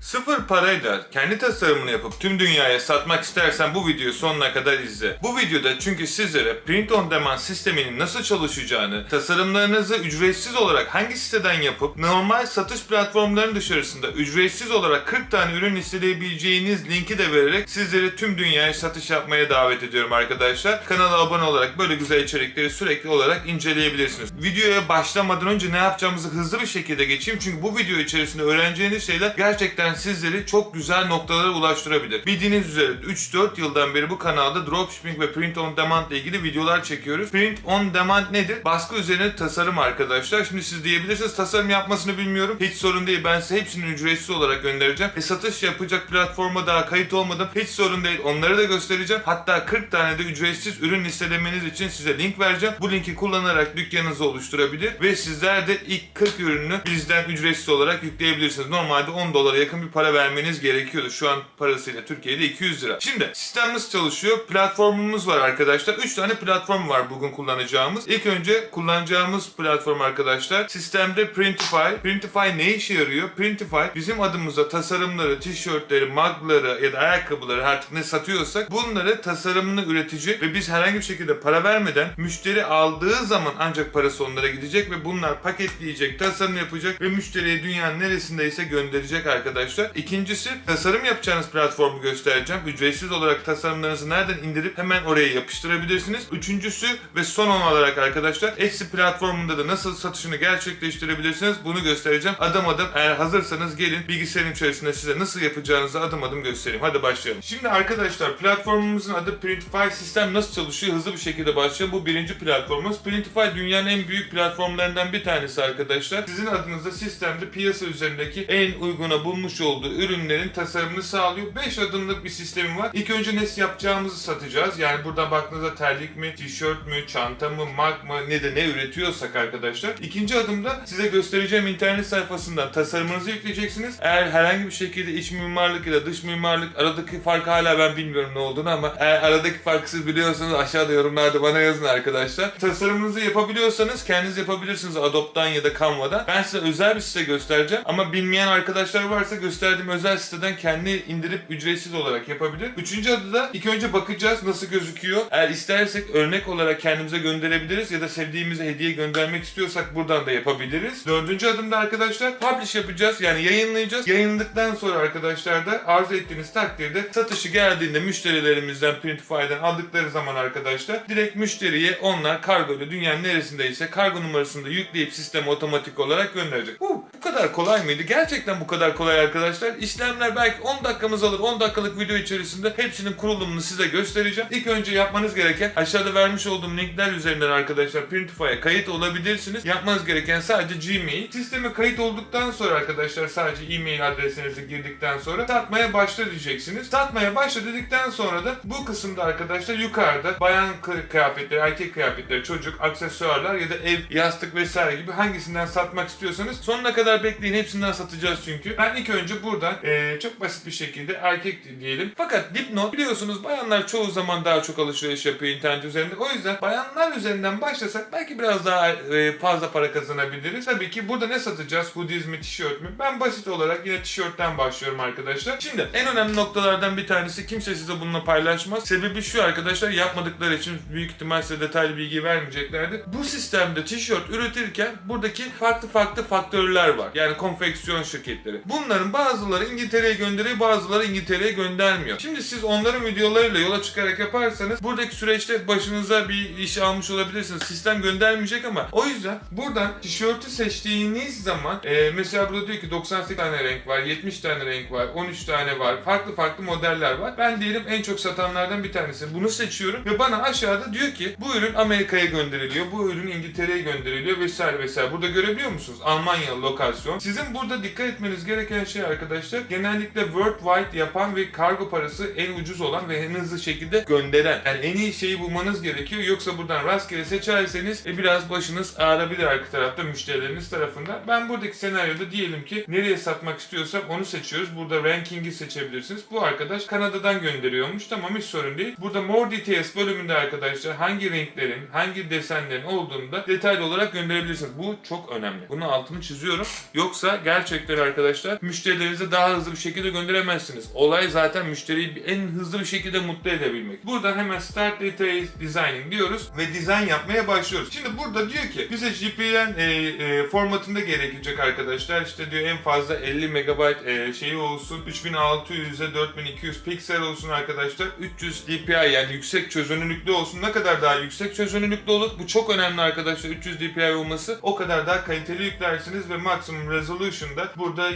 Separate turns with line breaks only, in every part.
Sıfır parayla kendi tasarımını yapıp tüm dünyaya satmak istersen bu videoyu sonuna kadar izle. Bu videoda çünkü sizlere print on demand sisteminin nasıl çalışacağını, tasarımlarınızı ücretsiz olarak hangi siteden yapıp normal satış platformlarının dışarısında ücretsiz olarak 40 tane ürün listeleyebileceğiniz linki de vererek sizleri tüm dünyaya satış yapmaya davet ediyorum arkadaşlar. Kanala abone olarak böyle güzel içerikleri sürekli olarak inceleyebilirsiniz. Videoya başlamadan önce ne yapacağımızı hızlı bir şekilde geçeyim çünkü bu video içerisinde öğreneceğiniz şeyler gerçekten sizleri çok güzel noktalara ulaştırabilir. Bildiğiniz üzere 3-4 yıldan beri bu kanalda dropshipping ve print on demand ile ilgili videolar çekiyoruz. Print on demand nedir? Baskı üzerine tasarım arkadaşlar. Şimdi siz diyebilirsiniz tasarım yapmasını bilmiyorum. Hiç sorun değil. Ben size hepsini ücretsiz olarak göndereceğim. E satış yapacak platforma daha kayıt olmadım. Hiç sorun değil. Onları da göstereceğim. Hatta 40 tane de ücretsiz ürün listelemeniz için size link vereceğim. Bu linki kullanarak dükkanınızı oluşturabilir ve sizler de ilk 40 ürünü bizden ücretsiz olarak yükleyebilirsiniz. Normalde 10 dolara yakın bir para vermeniz gerekiyordu. Şu an parasıyla Türkiye'de 200 lira. Şimdi sistem nasıl çalışıyor? Platformumuz var arkadaşlar. 3 tane platform var bugün kullanacağımız. İlk önce kullanacağımız platform arkadaşlar sistemde Printify. Printify ne işe yarıyor? Printify bizim adımıza tasarımları, tişörtleri, mugları ya da ayakkabıları artık ne satıyorsak bunları tasarımını üretecek ve biz herhangi bir şekilde para vermeden müşteri aldığı zaman ancak parası onlara gidecek ve bunlar paketleyecek, tasarım yapacak ve müşteriye dünyanın neresindeyse gönderecek arkadaşlar. İkincisi tasarım yapacağınız platformu göstereceğim. Ücretsiz olarak tasarımlarınızı nereden indirip hemen oraya yapıştırabilirsiniz. Üçüncüsü ve son olarak arkadaşlar Etsy platformunda da nasıl satışını gerçekleştirebilirsiniz bunu göstereceğim. Adım adım eğer hazırsanız gelin bilgisayarın içerisinde size nasıl yapacağınızı adım adım göstereyim. Hadi başlayalım. Şimdi arkadaşlar platformumuzun adı Printify sistem nasıl çalışıyor hızlı bir şekilde başlayalım. Bu birinci platformumuz. Printify dünyanın en büyük platformlarından bir tanesi arkadaşlar. Sizin adınıza sistemde piyasa üzerindeki en uyguna bulmuş olduğu ürünlerin tasarımını sağlıyor. 5 adımlık bir sistemi var. İlk önce ne yapacağımızı satacağız. Yani buradan baktığınızda terlik mi, tişört mü, çanta mı, mag mı ne de ne üretiyorsak arkadaşlar. İkinci adımda size göstereceğim internet sayfasından tasarımınızı yükleyeceksiniz. Eğer herhangi bir şekilde iç mimarlık ya da dış mimarlık aradaki farkı hala ben bilmiyorum ne olduğunu ama eğer aradaki farkı siz biliyorsanız aşağıda yorumlarda bana yazın arkadaşlar. Tasarımınızı yapabiliyorsanız kendiniz yapabilirsiniz Adobe'dan ya da Canva'dan. Ben size özel bir site göstereceğim ama bilmeyen arkadaşlar varsa gösterdiğim özel siteden kendi indirip ücretsiz olarak yapabilir. Üçüncü adı da ilk önce bakacağız nasıl gözüküyor. Eğer istersek örnek olarak kendimize gönderebiliriz ya da sevdiğimize hediye göndermek istiyorsak buradan da yapabiliriz. Dördüncü adımda arkadaşlar publish yapacağız yani yayınlayacağız. Yayınladıktan sonra arkadaşlar da arzu ettiğiniz takdirde satışı geldiğinde müşterilerimizden Printify'den aldıkları zaman arkadaşlar direkt müşteriye onlar kargoyla dünyanın neresindeyse kargo numarasını da yükleyip sisteme otomatik olarak gönderecek. Uh, bu kadar kolay mıydı? Gerçekten bu kadar kolay arkadaşlar. İşlemler belki 10 dakikamız alır. 10 dakikalık video içerisinde hepsinin kurulumunu size göstereceğim. İlk önce yapmanız gereken aşağıda vermiş olduğum linkler üzerinden arkadaşlar Printify'a kayıt olabilirsiniz. Yapmanız gereken sadece Gmail. Sisteme kayıt olduktan sonra arkadaşlar sadece e-mail adresinizi girdikten sonra satmaya başla diyeceksiniz. Satmaya başla dedikten sonra da bu kısımda arkadaşlar yukarıda bayan kı- kıyafetleri, erkek kıyafetleri, çocuk, aksesuarlar ya da ev, yastık vesaire gibi hangisinden satmak istiyorsanız sonuna kadar bekleyin. Hepsinden satacağız çünkü. Ben ilk önce buradan eee, çok basit bir şekilde erkek diyelim. Fakat dipnot biliyorsunuz bayanlar çoğu zaman daha çok alışveriş yapıyor internet üzerinde. O yüzden bayanlar üzerinden başlasak belki biraz daha eee, fazla para kazanabiliriz. Tabii ki burada ne satacağız? Hoodies mi, tişört mü? Ben basit olarak yine tişörtten başlıyorum arkadaşlar. Şimdi en önemli noktalardan bir tanesi kimse size bununla paylaşmaz. Sebebi şu arkadaşlar yapmadıkları için büyük ihtimal size detaylı bilgi vermeyeceklerdir. Bu sistemde tişört üretirken buradaki farklı farklı faktörler var. Yani konfeksiyon şirketleri. Bunların bazıları İngiltere'ye gönderiyor, bazıları İngiltere'ye göndermiyor. Şimdi siz onların videolarıyla yola çıkarak yaparsanız buradaki süreçte başınıza bir iş almış olabilirsiniz. Sistem göndermeyecek ama o yüzden buradan tişörtü seçtiğiniz zaman e, mesela burada diyor ki 98 tane renk var, 70 tane renk var, 13 tane var. Farklı farklı modeller var. Ben diyelim en çok satanlardan bir tanesi. Bunu seçiyorum ve bana aşağıda diyor ki bu ürün Amerika'ya gönderiliyor, bu ürün İngiltere'ye gönderiliyor vesaire vesaire. Burada görebiliyor musunuz? Almanya lokasyon. Sizin burada dikkat etmeniz gereken şey arkadaşlar genellikle worldwide yapan ve kargo parası en ucuz olan ve en hızlı şekilde gönderen. Yani en iyi şeyi bulmanız gerekiyor. Yoksa buradan rastgele seçerseniz e, biraz başınız ağrabilir arka tarafta müşterileriniz tarafından. Ben buradaki senaryoda diyelim ki nereye satmak istiyorsam onu seçiyoruz. Burada ranking'i seçebilirsiniz. Bu arkadaş Kanada'dan gönderiyormuş. Tamam hiç sorun değil. Burada more details bölümünde arkadaşlar hangi renklerin, hangi desenlerin olduğunu da detaylı olarak gönderebilirsiniz. Bu çok önemli. Bunun altını çiziyorum. Yoksa gerçekten arkadaşlar müşterilerinize daha hızlı bir şekilde gönderemezsiniz. Olay zaten müşteriyi en hızlı bir şekilde mutlu edebilmek. Buradan hemen Start Detail Designing diyoruz ve dizayn yapmaya başlıyoruz. Şimdi burada diyor ki bize GPN e, e, formatında gerekecek arkadaşlar. İşte diyor en fazla 50 MB e, şeyi olsun. 3600'e 4200 piksel olsun arkadaşlar. 300 dpi yani yüksek çözünürlüklü olsun. Ne kadar daha yüksek çözünürlüklü olur? Bu çok önemli arkadaşlar. 300 dpi olması. O kadar daha kaliteli yüklersiniz ve maksimum resolution'da burada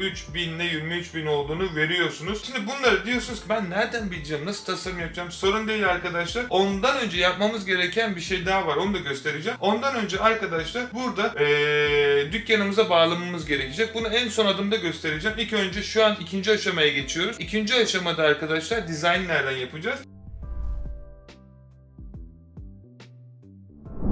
23.000 ile 23.000 olduğunu veriyorsunuz. Şimdi bunları diyorsunuz ki ben nereden bileceğim? Nasıl tasarım yapacağım? Sorun değil arkadaşlar. Ondan önce yapmamız gereken bir şey daha var. Onu da göstereceğim. Ondan önce arkadaşlar burada eee, dükkanımıza bağlamamız gerekecek. Bunu en son adımda göstereceğim. İlk önce şu an ikinci aşamaya geçiyoruz. İkinci aşamada arkadaşlar dizayn nereden yapacağız?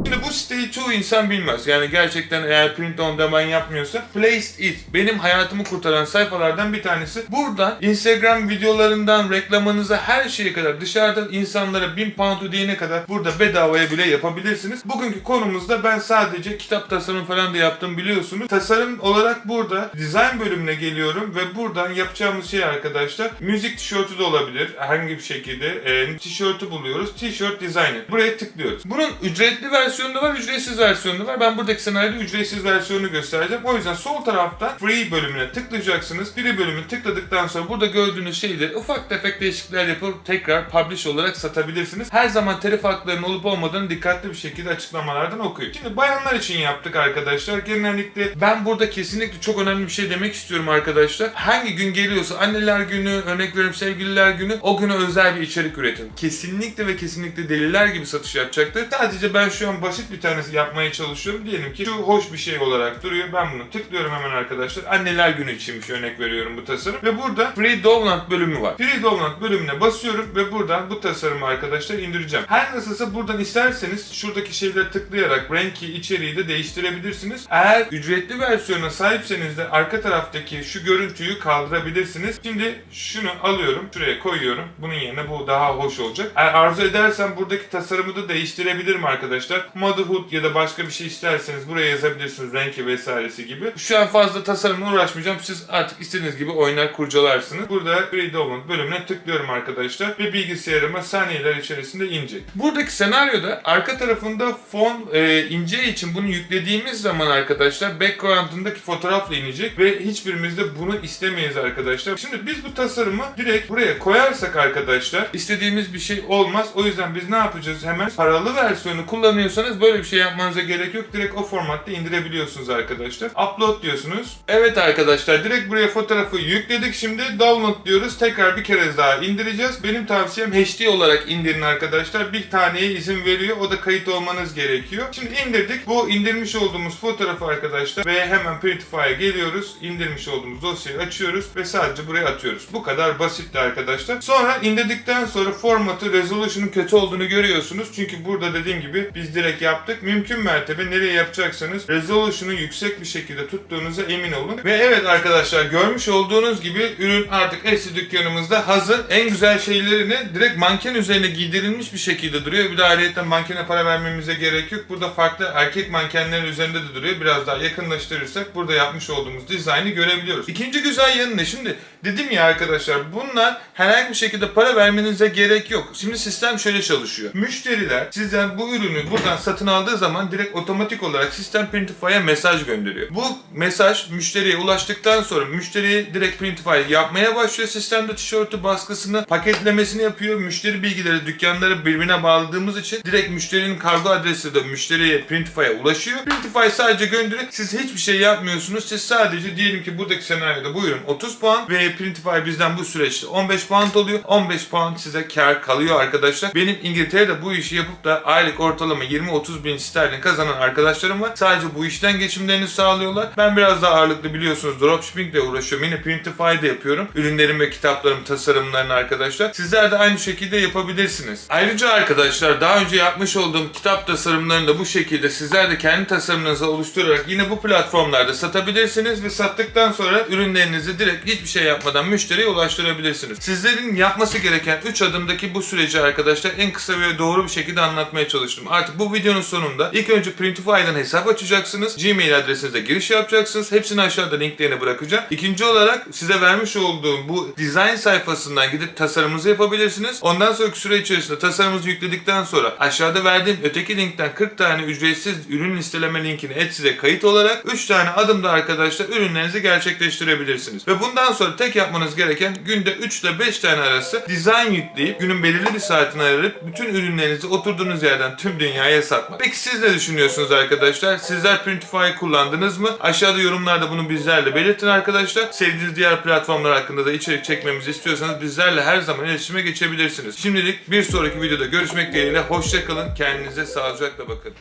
Şimdi bu siteyi çoğu insan bilmez. Yani gerçekten eğer print on demand yapmıyorsa Placed It benim hayatımı kurtaran sayfalardan bir tanesi. Burada Instagram videolarından reklamınıza her şeye kadar dışarıdan insanlara 1000 pound ödeyene kadar burada bedavaya bile yapabilirsiniz. Bugünkü konumuzda ben sadece kitap tasarım falan da yaptım biliyorsunuz. Tasarım olarak burada design bölümüne geliyorum ve buradan yapacağımız şey arkadaşlar müzik tişörtü de olabilir. Herhangi bir şekilde e, tişörtü buluyoruz. Tişört designer. Buraya tıklıyoruz. Bunun ücretli versiyonu da var, ücretsiz versiyonu da var. Ben buradaki senaryoda ücretsiz versiyonunu göstereceğim. O yüzden sol tarafta free bölümüne tıklayacaksınız. Free bölümünü tıkladıktan sonra burada gördüğünüz şeyleri ufak tefek değişiklikler yapıp tekrar publish olarak satabilirsiniz. Her zaman telif haklarının olup olmadığını dikkatli bir şekilde açıklamalardan okuyun. Şimdi bayanlar için yaptık arkadaşlar. Genellikle ben burada kesinlikle çok önemli bir şey demek istiyorum arkadaşlar. Hangi gün geliyorsa anneler günü, örnek veriyorum sevgililer günü o güne özel bir içerik üretin. Kesinlikle ve kesinlikle deliler gibi satış yapacaktır. Sadece ben şu an basit bir tanesi yapmaya çalışıyorum. Diyelim ki şu hoş bir şey olarak duruyor. Ben bunu tıklıyorum hemen arkadaşlar. Anneler günü içinmiş örnek veriyorum bu tasarım. Ve burada Free Download bölümü var. Free Download bölümüne basıyorum ve buradan bu tasarımı arkadaşlar indireceğim. Her nasılsa buradan isterseniz şuradaki şeyleri tıklayarak renki, içeriği de değiştirebilirsiniz. Eğer ücretli versiyona sahipseniz de arka taraftaki şu görüntüyü kaldırabilirsiniz. Şimdi şunu alıyorum, şuraya koyuyorum. Bunun yerine bu daha hoş olacak. Eğer arzu edersem buradaki tasarımı da değiştirebilirim arkadaşlar. Motherhood ya da başka bir şey isterseniz buraya yazabilirsiniz. Renki vesairesi gibi. Şu an fazla tasarımla uğraşmayacağım. Siz artık istediğiniz gibi oynar kurcalarsınız. Burada Download bölümüne tıklıyorum arkadaşlar. Ve bilgisayarıma saniyeler içerisinde inecek. Buradaki senaryoda arka tarafında fon e, ince için bunu yüklediğimiz zaman arkadaşlar background'ındaki fotoğrafla inecek ve hiçbirimiz de bunu istemeyiz arkadaşlar. Şimdi biz bu tasarımı direkt buraya koyarsak arkadaşlar istediğimiz bir şey olmaz. O yüzden biz ne yapacağız? Hemen paralı versiyonu kullanıyorsanız böyle bir şey yapmanıza gerek yok. Direkt o formatta indirebiliyorsunuz arkadaşlar. Upload diyorsunuz. Evet arkadaşlar direkt buraya fotoğrafı yükledik. Şimdi download diyoruz. Tekrar bir kere daha indireceğiz. Benim tavsiyem HD olarak indirin arkadaşlar. Bir taneye izin veriyor. O da kayıt olmanız gerekiyor. Şimdi indirdik. Bu indirmiş olduğumuz fotoğrafı arkadaşlar ve hemen Printify'a geliyoruz. İndirmiş olduğumuz dosyayı açıyoruz ve sadece buraya atıyoruz. Bu kadar basitti arkadaşlar. Sonra indirdikten sonra formatı, resolution'un kötü olduğunu görüyorsunuz. Çünkü burada dediğim gibi biz direkt yaptık. Mümkün mertebe nereye yapacaksanız resolution'u yüksek bir şekilde tuttuğunuza emin olun. Ve evet arkadaşlar görmüş olduğunuz gibi ürün artık Etsy dükkanımızda hazır. En güzel şeylerini direkt manken üzerine giydirilmiş bir şekilde duruyor. Bir de ayrıca mankene para vermemize gerek yok. Burada farklı erkek mankenlerin üzerinde de duruyor. Biraz daha yakınlaştırırsak burada yapmış olduğumuz dizaynı görebiliyoruz. İkinci güzel yanı ne? Şimdi dedim ya arkadaşlar bunlar herhangi bir şekilde para vermenize gerek yok. Şimdi sistem şöyle çalışıyor. Müşteriler sizden bu ürünü buradan satın aldığı zaman direkt otomatik olarak sistem Printify'a mesaj gönderiyor. Bu mesaj müşteriye ulaştıktan sonra müşteri direkt Printify yapmaya başlıyor. Sistemde tişörtü baskısını, paketlemesini yapıyor. Müşteri bilgileri dükkanları birbirine bağladığımız için direkt müşterinin kargo adresi de müşteriye Printify'a ulaşıyor. Printify sadece gönderiyor. Siz hiçbir şey yapmıyorsunuz. Siz sadece diyelim ki buradaki senaryoda bu ürün 30 puan ve Printify bizden bu süreçte 15 puan oluyor. 15 puan size kar kalıyor arkadaşlar. Benim İngiltere'de bu işi yapıp da aylık ortalama 20-30 bin sterlin kazanan arkadaşlarım var. Sadece bu işten geçimlerini sağlıyorlar. Ben biraz daha ağırlıklı biliyorsunuz dropshipping ile uğraşıyorum. Yine Printify'da yapıyorum. Ürünlerim ve kitaplarım, tasarımlarını arkadaşlar. Sizler de aynı şekilde yapabilirsiniz. Ayrıca arkadaşlar daha önce yapmış olduğum kitap tasarımlarını da bu şekilde sizler de kendi tasarımınızı oluşturarak yine bu platformlarda satabilirsiniz ve sattıktan sonra ürünlerinizi direkt hiçbir şey yapmadan müşteriye ulaştırabilirsiniz. Sizlerin yapması gereken 3 adımdaki bu süreci arkadaşlar en kısa ve doğru bir şekilde anlatmaya çalıştım. Artık bu videonun sonunda ilk önce Printify'dan hesap açacaksınız. Gmail adresinize giriş yapacaksınız. Hepsini aşağıda linklerini bırakacağım. İkinci olarak size vermiş olduğum bu design sayfasından gidip tasarımınızı yapabilirsiniz. Ondan sonraki süre içerisinde tasarımınızı yükledikten sonra aşağıda verdiğim öteki linkten 40 tane ücretsiz ürün listeleme linkini Etsy'de kayıt olarak 3 tane adımda arkadaşlar ürünlerinizi gerçekleştirebilirsiniz. Ve bundan sonra tek yapmanız gereken günde 3 ile 5 tane arası design yükleyip günün belirli bir saatini ayırıp bütün ürünlerinizi oturduğunuz yerden tüm dünyaya satmak. Peki siz ne düşünüyorsunuz arkadaşlar? Sizler Printify kullandınız mı? Aşağıda yorumlarda bunu bizlerle belirtin arkadaşlar. Sevdiğiniz diğer platformlar hakkında da içerik çekmemizi istiyorsanız bizlerle her zaman iletişime geçebilirsiniz. Şimdilik bir sonraki videoda görüşmek dileğiyle. Hoşçakalın. Kendinize sağlıcakla bakın.